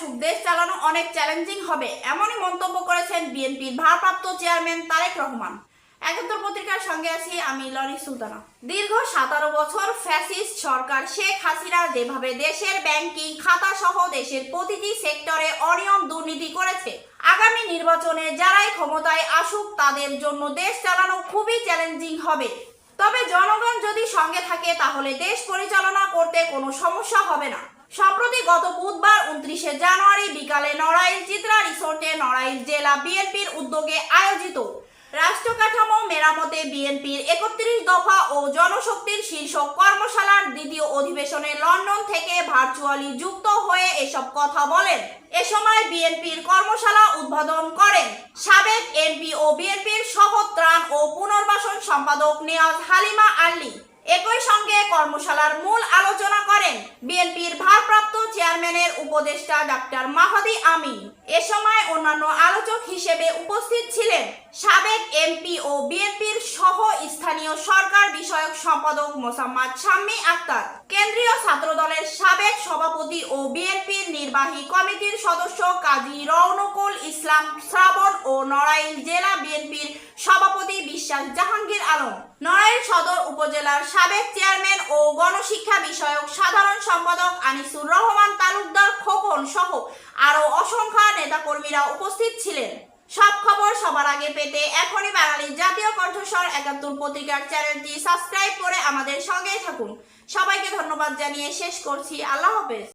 চালানো অনেক চ্যালেঞ্জিং হবে, এমনই মন্তব্য করেছেন বিএনপির ভারপ্রাপ্ত চেয়ারম্যান তারেক রহমান। একাত্তর পত্রিকার সঙ্গে আছি আমি লরি সুলতানা। দীর্ঘ সতেরো বছর ফ্যাসিস্ট সরকার শেখ হাসিনা যেভাবে দেশের ব্যাংকিং খাতা সহ দেশের প্রতিটি সেক্টরে অনিয়ম দুর্নীতি করেছে, আগামী নির্বাচনে যারাই ক্ষমতায় আসুক তাদের জন্য দেশ চালানো খুবই চ্যালেঞ্জিং হবে। তবে জনগণ যদি সঙ্গে থাকে তাহলে দেশ পরিচালনা করতে কোনো সমস্যা হবে না। গত বুধবার উনত্রিশে জানুয়ারি বিকালে নড়াইল চিত্রা রিসোর্টে নড়াইল জেলা বিএনপির উদ্যোগে আয়োজিত রাষ্ট্র কাঠামো মেরামতে বিএনপির একত্রিশ দফা ও জনশক্তির শীর্ষক কর্মশালার দ্বিতীয় অধিবেশনে লন্ডন থেকে ভার্চুয়ালি যুক্ত হয়ে এসব কথা বলেন। এ সময় বিএনপির কর্মশালা উদ্বোধন করেন সাবেক এমপি ও বিএনপির সহ ত্রাণ ও পুনর্বাসন সম্পাদক নিয়াজ হালিমা আল্লি একই সঙ্গে কর্মশালার মূল আলোচনা করেন বিএনপির ভারপ্রাপ্ত চেয়ারম্যানের উপদেষ্টা ডাক্তার মাহাদি আমিন। এ সময় অন্যান্য আলোচক হিসেবে উপস্থিত ছিলেন সাবেক এমপি ও বিএনপির সহ স্থানীয় সরকার বিষয়ক সম্পাদক মোসাম্মদ শাম্মী আক্তার। কেন্দ্রীয় ছাত্রদলের সাবেক সভাপতি ও বিএনপির নির্বাহী কমিটির সদস্য কাজী রৌনকুল ইসলাম শ্রাবণ ও নড়াইল জেলা বিএনপির সভাপতি বিশ্বাস জাহাঙ্গীর আলম নড়াইল সদর উপজেলার সাবেক চেয়ারম্যান ও গণশিক্ষা বিষয়ক সাধারণ সম্পাদক আনিসুর রহমান তালুকদার খোকন সহ আরও অসংখ্য নেতাকর্মীরা উপস্থিত ছিলেন। সব খবর সবার আগে পেতে এখনই বাঙালির জাতীয় কণ্ঠস্বর একাত্তর পত্রিকার চ্যানেলটি সাবস্ক্রাইব করে আমাদের সঙ্গেই থাকুন। সবাইকে ধন্যবাদ জানিয়ে শেষ করছি। আল্লাহ হাফেজ।